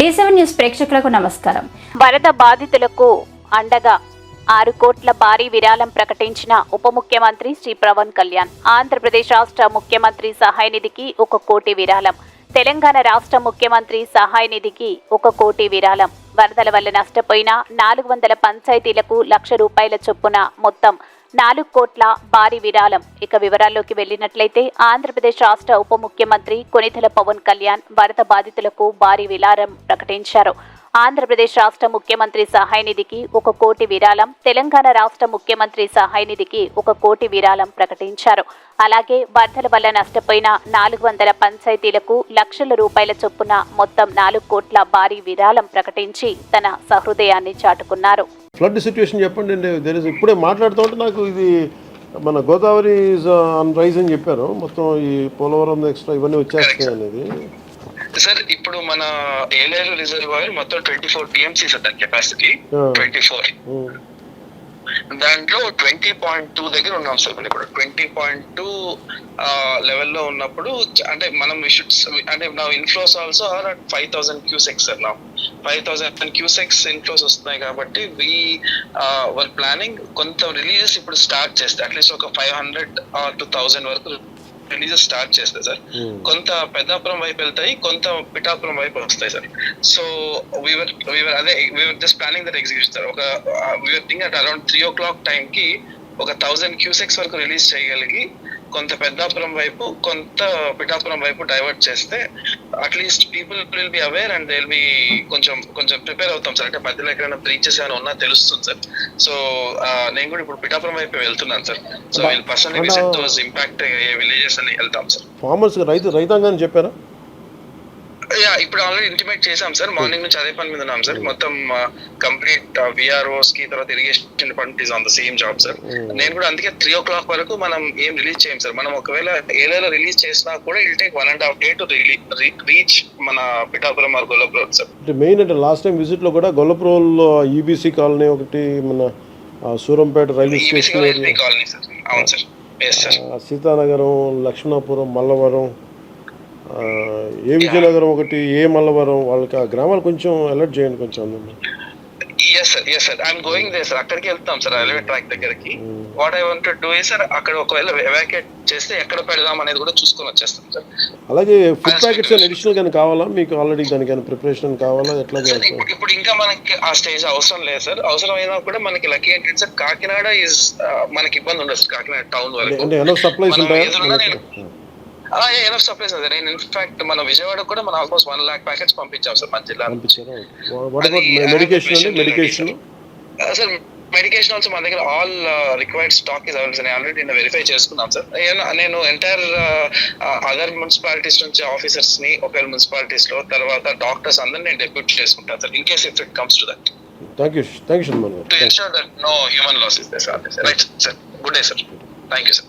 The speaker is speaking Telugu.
డి సెవెన్ న్యూస్ ప్రేక్షకులకు నమస్కారం. వరద బాధితులకు అండగా ఆరు కోట్ల భారీ విరాళం ప్రకటించిన ఉప ముఖ్యమంత్రి శ్రీ పవన్ కళ్యాణ్. ఆంధ్రప్రదేశ్ రాష్ట్ర ముఖ్యమంత్రి సహాయ నిధికి ఒక కోటి విరాళం. తెలంగాణ రాష్ట్ర ముఖ్యమంత్రి సహాయ నిధికి ఒక కోటి విరాళం. వరదల వల్ల నష్టపోయిన నాలుగు వందల పంచాయతీలకు లక్ష రూపాయల చొప్పున మొత్తం నాలుగు కోట్ల భారీ విరాళం. ఇక వివరాల్లోకి వెళ్ళినట్లయితే ఆంధ్రప్రదేశ్ రాష్ట్ర ఉప ముఖ్యమంత్రి కొనితెల పవన్ కళ్యాణ్ వరద బాధితులకు భారీ విరాళం ప్రకటించారు. ఆంధ్రప్రదేశ్ రాష్ట్ర ముఖ్యమంత్రి సహాయ నిధికి ఒక కోటి విరాళం తెలంగాణ రాష్ట్ర ముఖ్యమంత్రి సహాయ నిధికి ఒక కోటి విరాళం ప్రకటించారు. అలాగే వరదల వల్ల నష్టపోయిన నాలుగు వందల పంచాయతీలకు లక్షల రూపాయల చొప్పున మొత్తం నాలుగు కోట్ల భారీ విరాళం ప్రకటించి తన సహృదయాన్ని చాటుకున్నారు. ఫ్లడ్ సిచ్యువేషన్ చెప్పండి ఇస్ ఇప్పుడే మాట్లాడుతూ ఉంటే నాకు ఇది మన గోదావరి ఆన్ రైజ్ అని చెప్పారు. మొత్తం ఈ పోలవరం ఎక్స్ట్రా ఇవన్నీ వచ్చేస్తాయి అనేది. సార్ ఇప్పుడు మన ఏలేరు రిజర్వాయర్ మొత్తం ట్వంటీ ఫోర్ టీఎంసీ సార్ దాని కెపాసిటీ. ట్వంటీ ఫోర్ దాంట్లో ట్వంటీ పాయింట్ టూ దగ్గర ఉన్నాం సార్ మనం ఇప్పుడు ట్వంటీ పాయింట్ టూ లెవెల్లో ఉన్నప్పుడు అంటే మనం షుడ్ అంటే నా inflows also are at five thousand cusecs sir నా ఫైవ్ థౌసండ్ క్యూసెక్స్ ఇన్ఫ్లోస్ వస్తున్నాయి కాబట్టి వి వర్ ప్లానింగ్ కొంత రిలీజెస్ ఇప్పుడు స్టార్ట్ చేస్తే అట్లీస్ట్ ఒక ఫైవ్ హండ్రెడ్ టు థౌసండ్ వరకు రిలీజెస్ స్టార్ట్ చేస్తే సార్. కొంత పెద్దాపురం వైపు వెళ్తాయి కొంత పిఠాపురం వైపు వస్తాయి sir so we were we were అదే we were just planning that execution sir ఒక we were thing at around three o'clock time కి ఒక థౌజండ్ క్యూసెక్స్ వరకు రిలీజ్ చేయగలిగి కొంత పెద్దాపురం వైపు కొంత పిఠాపురం వైపు డైవర్ట్ చేస్తే at least people will be aware and will be కొంచెం కొంచెం ప్రిపేర్ అవుతాం సార్. అంటే మధ్యలో ఎక్కడైనా బ్రీచెస్ ఏమైనా ఉన్నా తెలుస్తుంది సార్. సో నేను కూడా ఇప్పుడు పిఠాపురం వైపు వెళ్తున్నాను sir. So personally visit those impact villages అని వెళ్తాం సార్. ఫార్మర్స్ రైతు రైతాంగాన్ని చెప్పారా? ఇప్పుడు ఆల్రెడీ ఇంటిమేట్ చేసాం సార్. మార్నింగ్ నుంచి అదే పని మీద ఉన్నాం సార్. మొత్తం కంప్లీట్ విఆర్ఓస్కి తర్వాత irrigation department is on the same job sir Hmm. నేను కూడా అందుకే త్రీ ఓ క్లాక్ వరకు మనం ఏం రిలీజ్ చేయం సార్. మనం ఒకవేళ ఏదైనా రిలీజ్ చేసినా కూడా I'll take one and half day to reach మన Pithapuram or Gollapuram sir main అంటే లాస్ట్ టైం విజిట్లో కూడా గొల్లపురంలో ఈబీసీ కాలనీ ఒకటి మన సూరంపేట రైల్వే ఈ స్టేషన్ కాలనీ సార్ అవును సార్ సీతానగరం లక్ష్మణాపురం మల్లవరం ఏ విజయనగరం ఒకటి ఏ మల్లవరం వాళ్ళకి ఆ గ్రామాలు కొంచెం అలర్ట్ చేయండి కొంచెం. Yes sir yes sir I'm going there sir అక్కడికి వెళ్తాం సార్ రైల్వే ట్రాక్ దగ్గరికి. What I want do sir అక్కడ ఒకవేళ ఎవాక్యుయేట్ చేస్తే ఎక్కడ పెడదాం అనేది కూడా చూసుకొని వచ్చేస్తాం సార్ అలాగే ఫుడ్ ప్యాకెట్స్ అడిషనల్ గానీ కావాలా? మీకు ఆల్రెడీ దానికైనా ప్రిపరేషన్ కావాలా? ఎట్లా ఇప్పుడు ఇంకా మనకి ఆ స్టేజ్ అవసరం లేదు సార్ అవసరం అయినా కూడా మనకి లక్కీ ఏంటంటే సార్ కాకినాడ ఇస్ మనకి ఇబ్బంది ఉండదు సార్ కాకినాడ టౌన్ వరకు. అంటే సప్లైస్ ఉంటాయా? ఏదో సప్లైస్ సార్ నేను ఇన్ఫాక్ట్ మన విజయవాడ కూడా మనం ఆల్మోస్ట్ వన్ లాక్ ప్యాకెట్స్ పంపించాం సార్ మన జిల్లా medication medication sir medication also మన దగ్గర all required stock is available నేను ఆల్రెడీ నేను వెరిఫై చేసుకున్నాం సార్. నేను ఎంటైర్ అదర్ మున్సిపాలిటీస్ నుంచి ఆఫీసర్స్ని ఒకవేళ మున్సిపాలిటీస్లో తర్వాత డాక్టర్స్ అందరిని నేను డెప్యూట్ చేసుకుంటాను sir. In case if it comes to that thank you thank you to ensure that no human loss is there right sir. Good day sir thank you sir